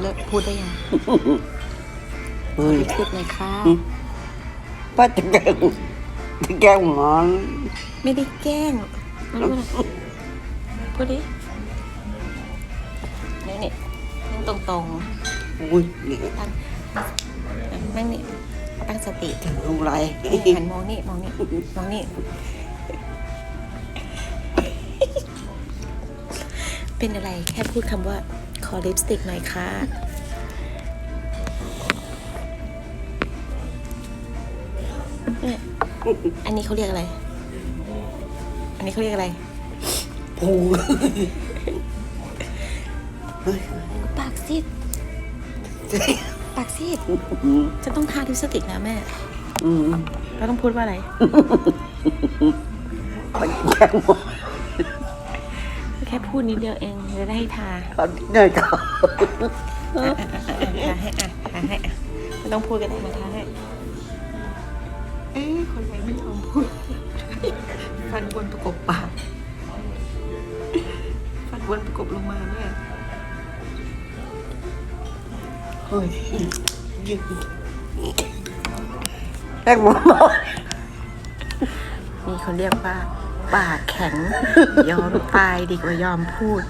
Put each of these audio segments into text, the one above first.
เลิกพูดได้ยังเฮ้ยลิปสติกหน่อยค่ะ ป้าจะแกล้งจะแกล้งหมอนไม่ได้แกล้งมาพูดหน่อยพูดดินี่นี่นั่งตรงอุ้ยนี่ๆตั้งนั่งนี่ตั้งสติจะรู้ไรหันมองนี่มองนี่มองนี่ เป็นอะไรแค่พูดคำว่า ขอลิปสติกหน่อยค่ะเนี่ยอันนี้เขาเรียกอะไร อันนี้เขาเรียกอะไรปูปากซีดปากซีดจะต้องทาลิปสติกนะแม่อืมเราต้องพูดว่าอะไรป้าจะแกล้งหมอน แค่พูดนิดเดียวเองจะได้ให้ทาเขาเดินเขาอะทาให้อะทาให้อะไม่ต้องพูดก็ได้มาทาให้ เอ้ยคนไรไม่ยอมพูด ฟันบนประกบปาก ฟันบนประกบลงมาแม่เฮ้ยยืนแกล้งหมอนนี่เขาเรียกว่า ปากแข็ง ยอมตายดีกว่ายอมพูด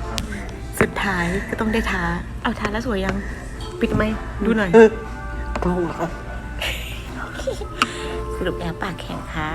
สุดท้ายก็ต้องได้ทาเอาทาแล้วสวยยัง ปิดไหมค์ดูหน่อยเออปูเหรอสรุปแล้วปากแข็งค่ะ